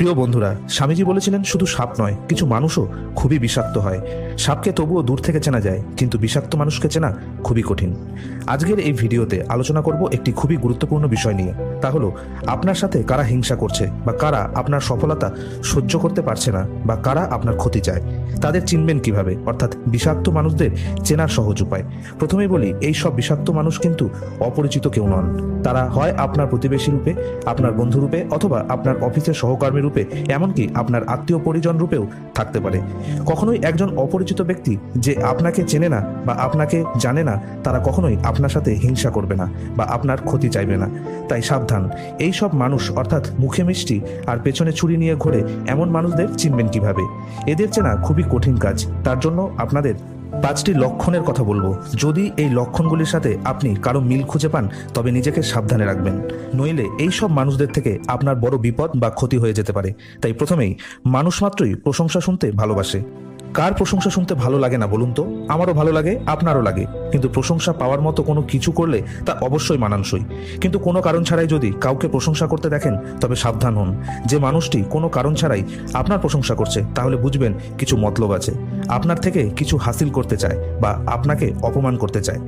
প্রিয় বন্ধুরা, স্বামীজি বলেছিলেন, শুধু সাপ নয়, কিছু মানুষও খুবই বিষাক্ত হয়। সাপকে তবুও দূর থেকে চেনা যায়, কিন্তু বিষাক্ত মানুষকে চেনা খুবই কঠিন। আজকের এই ভিডিওতে আলোচনা করব একটি খুবই গুরুত্বপূর্ণ বিষয় নিয়ে। তা হলো, আপনার সাথে কারা হিংসা করছে, বা কারা আপনার সফলতা সহ্য করতে পারছে না, বা কারা আপনার ক্ষতি চায়, তাদের চিনবেন কীভাবে? অর্থাৎ বিষাক্ত মানুষদের চেনার সহজ উপায়। প্রথমেই বলি, এই সব বিষাক্ত মানুষ কিন্তু অপরিচিত কেউ নন। তারা হয় আপনার প্রতিবেশী রূপে, আপনার বন্ধুরূপে অথবা আপনার অফিসের সহকর্মী রূপে, এমনকি আপনার আত্মীয় পরিজন রূপেও থাকতে পারে। কখনোই একজন অপরিচিত ব্যক্তি যে আপনাকে চেনে না বা আপনাকে জানে না, তারা কখনোই আপনার সাথে হিংসা করবে না বা আপনার ক্ষতি চাইবে না। তাই সাবধান। এই সব মানুষ, অর্থাৎ মুখে মিষ্টি আর পেছনে ছুরি নিয়ে ঘোরে, এমন মানুষদের চিনবেন কীভাবে? এদের চেনা খুবই কঠিন কাজ। তার জন্য আপনাদের পাঁচটি লক্ষণের কথা বলব। যদি এই লক্ষণগুলির সাথে আপনি কারও মিল খুঁজে পান, তবে নিজেকে সাবধানে রাখবেন। নইলে এই সব মানুষদের থেকে আপনার বড় বিপদ বা ক্ষতি হয়ে যেতে পারে। তাই প্রথমেই মানুষ মাত্রই প্রশংসা শুনতে ভালোবাসে। কার প্রশংসা শুনতে ভালো লাগে না বলুন তো? আমারও ভালো লাগে, আপনারও লাগে। কিন্তু প্রশংসা পাওয়ার মতো কোনো কিছু করলে তা অবশ্যই মানানসই। কিন্তু কোনো কারণ ছাড়াই যদি কাউকে প্রশংসা করতে দেখেন, তবে সাবধান হন। যে মানুষটি কোনো কারণ ছাড়াই আপনার প্রশংসা করছে, তাহলে বুঝবেন কিছু মতলব আছে। আপনার থেকে কিছু হাসিল করতে চায় বা আপনাকে অপমান করতে চায়।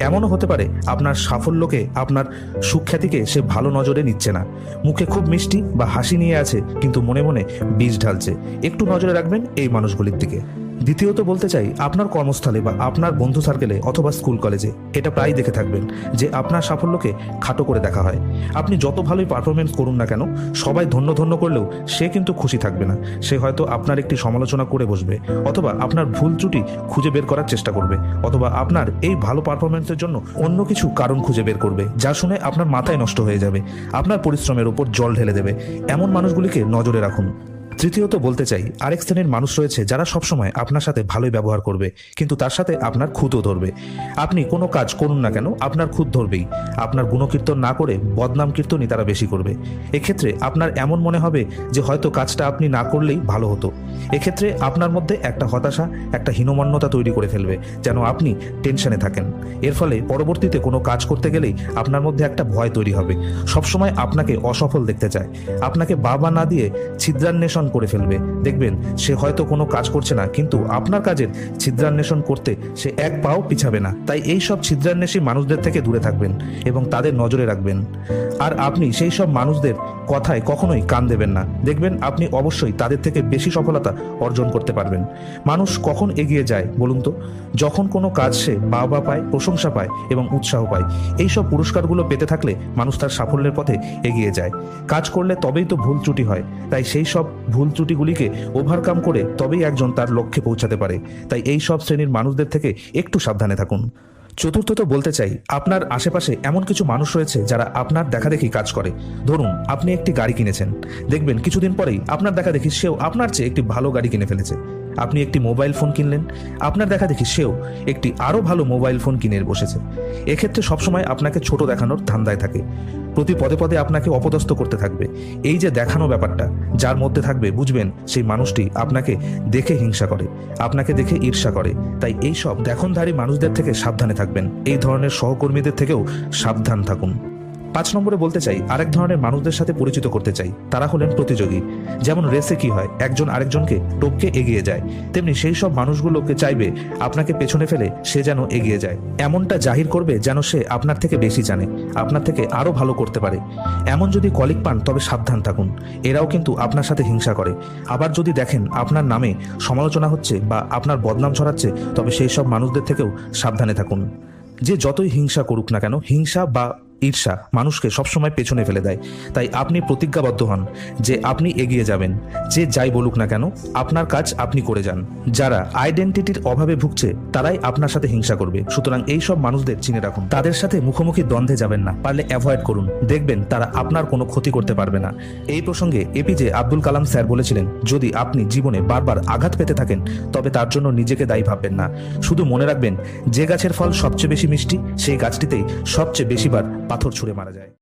এমনও হতে পারে আপনার সাফল্যকে, আপনার সুখ্যাতিকে সে ভালো নজরে নিচ্ছে না। মুখে খুব মিষ্টি বা হাসি নিয়ে আছে, কিন্তু মনে মনে বীজ ঢালছে। একটু নজরে রাখবেন এই মানুষগুলির দিকে। দ্বিতীয়ত বলতে চাই, আপনার কর্মস্থলে বা আপনার বন্ধু সার্কেলে অথবা স্কুল কলেজে এটা প্রায় দেখে থাকবেন যে আপনার সাফল্যকে খাটো করে দেখা হয়। আপনি যত ভালোই পারফরমেন্স করুন না কেন, সবাই ধন্য ধন্য করলেও সে কিন্তু খুশি থাকবে না। সে হয়তো আপনার একটি সমালোচনা করে বসবে অথবা আপনার ভুল ত্রুটি খুঁজে বের করার চেষ্টা করবে অথবা আপনার এই ভালো পারফরমেন্সের জন্য অন্য কিছু কারণ খুঁজে বের করবে, যা শুনে আপনার মাথায় নষ্ট হয়ে যাবে। আপনার পরিশ্রমের উপর জল ঢেলে দেবে। এমন মানুষগুলিকে নজরে রাখুন তৃতীয়ত বলতে চাই, আরেক শ্রেণির মানুষ রয়েছে যারা সবসময় আপনার সাথে ভালোই ব্যবহার করবে, কিন্তু তার সাথে আপনার খুঁতও ধরবে। আপনি কোনো কাজ করুন না কেন, আপনার খুঁত ধরবেই। আপনার গুণকীর্তন না করে বদনাম কীর্তনই তারা বেশি করবে। এক্ষেত্রে আপনার এমন মনে হবে যে হয়তো কাজটা আপনি না করলেই ভালো হতো। এক্ষেত্রে আপনার মধ্যে একটা হতাশা, একটা হীনমন্যতা তৈরি করে ফেলবে, যেন আপনি টেনশনে থাকেন। এর ফলে পরবর্তীতে কোনো কাজ করতে গেলেই আপনার মধ্যে একটা ভয় তৈরি হবে। সবসময় আপনাকে অসফল দেখতে চায়। আপনাকে বাবা না দিয়ে ছিদ্রান্বেষণ করে ফেলবে। দেখবেন, সে হয়তো কোনো কাজ করছে না, কিন্তু আপনার কাজের ছিদ্রান্বেষণ করতে সে এক পাও পিছাবে না। তাই এই সব ছিদ্রান্বেষী মানুষদের থেকে দূরে থাকবেন এবং তাদের নজরে রাখবেন। আর আপনি সেই সব মানুষদের কথায় কখনোই কান দেবেন না। দেখবেন, আপনি অবশ্যই তাদের থেকে বেশি সফলতা অর্জন করতে পারবেন। মানুষ কখন এগিয়ে যায় বলুন তো? যখন কোনো কাজ সে বাবা পায়, প্রশংসা পায় এবং উৎসাহ পায়। এই সব পুরস্কারগুলো পেতে থাকলে মানুষ তার সাফল্যের পথে এগিয়ে যায়। কাজ করলে তবেই তো ভুল ত্রুটি হয়। তাই সেই সব ভুল ত্রুটিগুলিকে ওভারকাম করে তবেই একজন তার লক্ষ্যে পৌঁছাতে পারে। তাই এই সব শ্রেণির মানুষদের থেকে একটু সাবধানে থাকুন। চতুর্থত বলতে চাই, আপনার আশেপাশে এমন কিছু মানুষ রয়েছে যারা আপনার দেখাদেখি কাজ করে। ধরুন, আপনি একটি গাড়ি কিনেছেন। দেখবেন কিছুদিন পরেই আপনার দেখাদেখি সেও আপনার চেয়ে একটি ভালো গাড়ি কিনে ফেলেছে। আপনি একটি মোবাইল ফোন কিনলেন, আপনার দেখা দেখি সেও একটি আরও ভালো মোবাইল ফোন কিনে বসেছে। এক্ষেত্রে সবসময় আপনাকে ছোট দেখানোর ধান্দায় থাকে। প্রতি পদে পদে আপনাকে অপদস্থ করতে থাকবে। এই যে দেখানো ব্যাপারটা, যার মধ্যে থাকবে, বুঝবেন, সেই মানুষটি আপনাকে দেখে হিংসা করে, আপনাকে দেখে ঈর্ষা করে। তাই এই সব দেখনধারী মানুষদের থেকে সাবধানে থাকবেন। এই ধরনের সহকর্মীদের থেকেও সাবধান থাকুন। পাঁচ নম্বরে বলতে চাই, আরেক ধরনের মানুষদের সাথে পরিচিত করতে চাই। তারা হলেন প্রতিযোগী। যেমন রেসে কি হয়, একজন আরেকজনকে টপকে এগিয়ে যায়। তেমনি সেই সব মানুষগুলোকে চাইবে আপনাকে পেছনে ফেলে সে যেন এগিয়ে যায়। এমনটা জাহির করবে যেন সে আপনার থেকে বেশি জানে, আপনার থেকে আরও ভালো করতে পারে। এমন যদি কলিক পান, তবে সাবধান থাকুন। এরাও কিন্তু আপনার সাথে হিংসা করে। আবার যদি দেখেন আপনার নামে সমালোচনা হচ্ছে বা আপনার বদনাম ছড়াচ্ছে, তবে সেই সব মানুষদের থেকেও সাবধানে থাকুন। যে যতই হিংসা করুক না কেন, হিংসা বা ঈর্ষা মানুষকে সবসময় পেছনে ফেলে দেয়। তাই আপনি প্রতিজ্ঞাবদ্ধ হন যে আপনি এগিয়ে যাবেন। যে যাই বলুক না কেন, আপনার কাজ আপনি করে যান। যারা আইডেন্টিটির অভাবে ভুগছে, তারাই আপনার সাথে হিংসা করবে। সুতরাং এই সব মানুষদের চিনে রাখুন। তাদের সাথে মুখোমুখি দ্বন্দ্বে যাবেন না। পারলে অ্যাভয়েড করুন। দেখবেন তারা আপনার কোনো ক্ষতি করতে পারবে না। এই প্রসঙ্গে এপিজে আব্দুল কালাম স্যার বলেছিলেন, যদি আপনি জীবনে বারবার আঘাত পেতে থাকেন, তবে তার জন্য নিজেকে দায়ী ভাববেন না। শুধু মনে রাখবেন, যে গাছের ফল সবচেয়ে বেশি মিষ্টি, সেই গাছটিতেই সবচেয়ে বেশিবার পাথর ছুঁড়ে মারা যায়।